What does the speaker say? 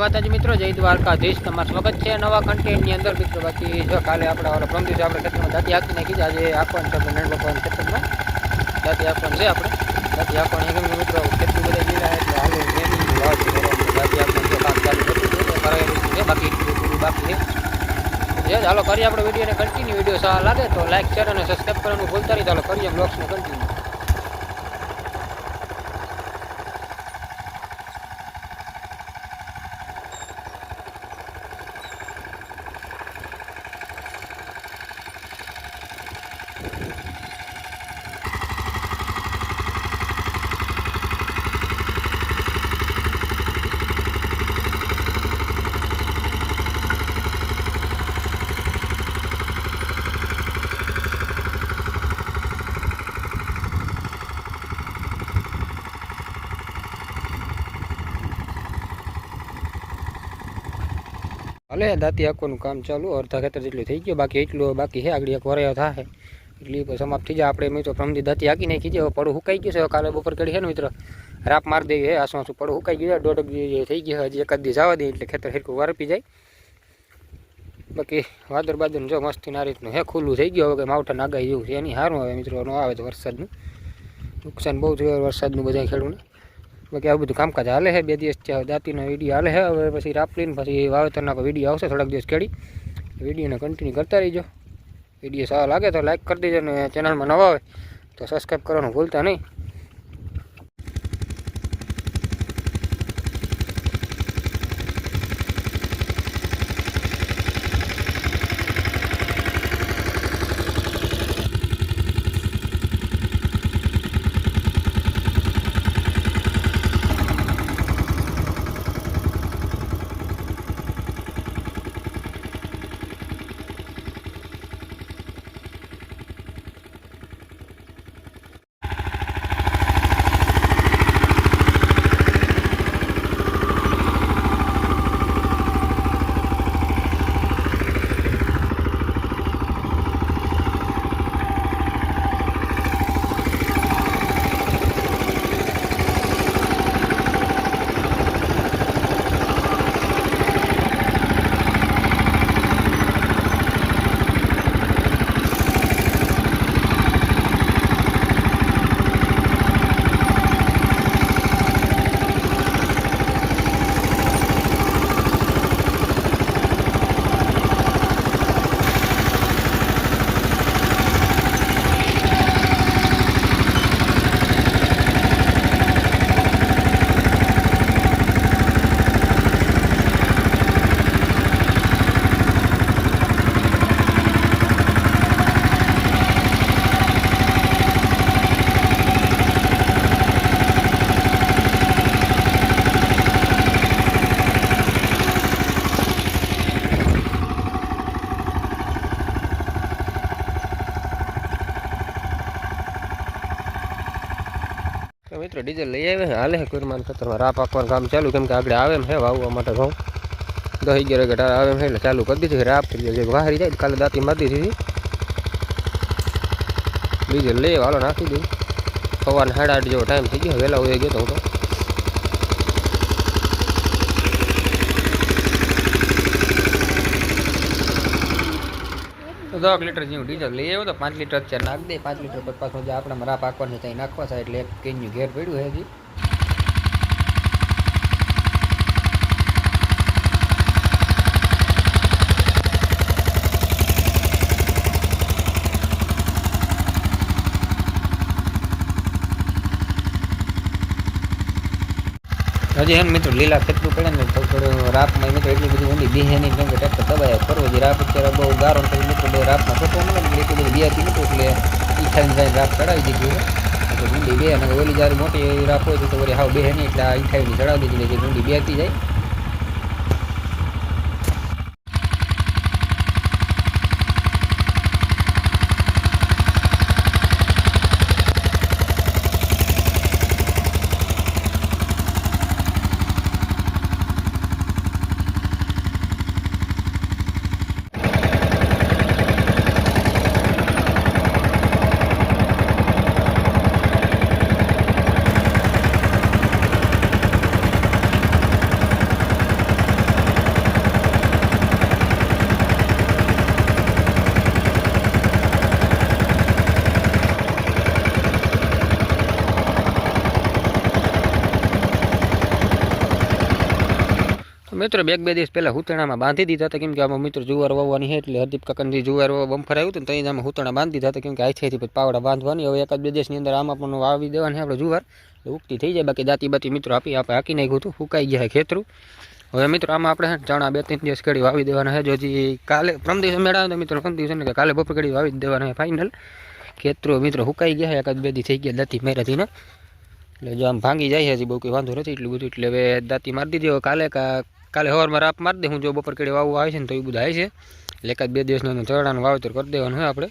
માતાજી મિત્રો, જય દ્વારકાધીશ. તમારું સ્વાગત છે નવા કન્ટેન્ટની અંદર. મિત્રો, બાકી જો કાલે આપણે ઓલા પ્રમ દિવસે આપણે ક્ષેત્રમાં જાતિ આપી નાખી આજે આપવાનું છે આપણે ભગવાન ક્ષેત્રમાં જાતિ આપવાનું છે આપણે. જાતિ આપવાનું મિત્રો ખેતરું બધા લીલા એટલે હાલ એની બરાબર. દાંતી છે, કામ ચાલુ થતું છે બાકી પૂરું બાકી છે. જે ચાલો કરીએ આપણે વિડીયોને કન્ટિન્યુ વીડિયો સારા લાગે તો લાઈક શેર અને સબસ્ક્રાઈબ કરવાનું ભૂલતા નહીં. ચાલો કરીએ બ્લોગ્સને કન્ટિન્યુ ભલે દાંતી આખોનું કામ ચાલુ, અડધા ખેતર જેટલું થઈ ગયું, બાકી એટલું બાકી છે, આગળ એક વરાયો થાય એટલે સમાપ્ત થઈ જાય. આપણે મિત્રો પ્રમદી દાંતી હાકી નાખી છે પડું હુકાઈ ગયું છે કાલે બપોર કરી છે ને મિત્રો, રાપ મારી દેવી હે આસુ આસુ પડું હુકાઈ ગયું છે દોઢ થઈ ગયું હજી એકાદ દી જવા દે, એટલે ખેતર હેરકું વારપી જાય. બાકી વાદર બાદર જો મસ્તી ના રીતનું હે, ખુલ્લું થઈ ગયું, હવે કે માવઠા નાગાઈ જેવું છે એની સારું આવે મિત્રો, ન આવે તો વરસાદનું. નુકસાન બહુ થયું, વરસાદનું બધા ખેડૂને. બાકી આવું બધું કામકાજ હાલે છે બે દિવસ દાંતીનો વીડિયો હાલે છે હવે પછી રાપલીને પછી વાવેતરના વીડિયો આવશે, થોડાક દિવસ કેળી વિડીયોને કન્ટિન્યુ કરતા રહીજો. વીડિયો સારો લાગે તો લાઇક કરી દેજો અને ચેનલમાં નવા આવે તો સબસ્ક્રાઈબ કરવાનું ભૂલતા નહીં. મિત્રો ડીઝલ લઈ આવે છે. હાલે છે કુરમાન ખતરમાં. રા આપવાનું કામ ચાલુ કેમ કે આગળ આવે એમ છે, વાવવા માટે ઘઉં. દસ અગિયાર વાગે આવે એટલે ચાલુ કરી દીધી રાપ કરી જે વાહરી જાય, કાલે દાંતી મારી દીધી ડીઝલ લઈ હાલો નાખી દીધું સવારના સાડા આઠ જેવો ટાઈમ થઈ ગયો વહેલા હોય ગયો તો હું દસ લીટર જેવું ડીઝલ લઈ આવ્યો તો પાંચ લીટર અત્યારે નાખ દે. પાંચ લીટર પછી પાછું જે આપણે મરા પાકવાનું ત્યાં નાખવા છે એટલે એક કેન્યુ ઘેર પડ્યું હજી. હજી એમ મિત્રો લીલા ખેતરું પડે ને થોડું રાપમાં મિત્રો એટલી બધી ઊંડી બીહે નહીં, કેમ કે ટ્રેક્ટર દબાય કરવો જે રાપ અત્યારે બહુ ગારો પછી મિત્રો બે રાપમાં ખોટો મળે ને એટલી બધી બિયાતી નથી એટલે ઈ ખાઈને જાય રાપ ચડાવી દીધી છે ઊંડી બે, અને ઓલી જ્યારે મોટી રાપ હોય તો વળી હાવ બેહે નહીં, એટલે આ ઈઠાવીની ચડાવી દીધી, એટલે ઊંડી બેહતી જાય મિત્રો, બે એક બે દિવસ પહેલાં હુતણામાં બાંધી દીધા હતા. કેમ કે આમાં મિત્રો જુવાર વાવવાની છે એટલે હરદીપ કાકાની જુવાર બમ્ફર આવ્યું હતું ને ત્યાં આમાં હુતણા બાંધી દીધા હતા. કેમ કે આથી પછી પાવડા બાંધવાની. હવે એકાદ બે દિવસની અંદર આમાં પણ વાવી દેવાની આપણે જુવાર. એટલે ઉગતી થઈ જાય. બાકી દાંતી બાતી મિત્રો આપી આપણે હાકી નાખ્યું હતું. ફૂંકાઈ ગયા છે ખેતરું. હવે મિત્રો આમાં આપણે છે ને ચણા બે ત્રણ દિવસ કડી વાવી દેવાના છે. જો હજી કાલે પ્રમ દિવસે મેળા તો મિત્રો પ્રમ દિવસે ને કે કાલે બપોર કડી વાવી જ દેવાના છે ફાઇનલ ખેતરો મિત્રો હુકાઈ ગયા છે. એકાદ બે દી થઈ ગયા દાંતી મેરાથી ને એટલે જો આમ ભાંગી જાય છે હજી બહુ કંઈ વાંધો નથી. એટલું બધું. એટલે હવે દાંતી મારી દીધી. હવે કાલે કા કાલે સવારમાં રાપ મારી દે જો બપોર કડી વાવવા આવે છે ને તો એ બધું છે. એટલે એકાદ બે દિવસનું ચરણાનું વાવેતર કરી દેવાનું હોય આપણે.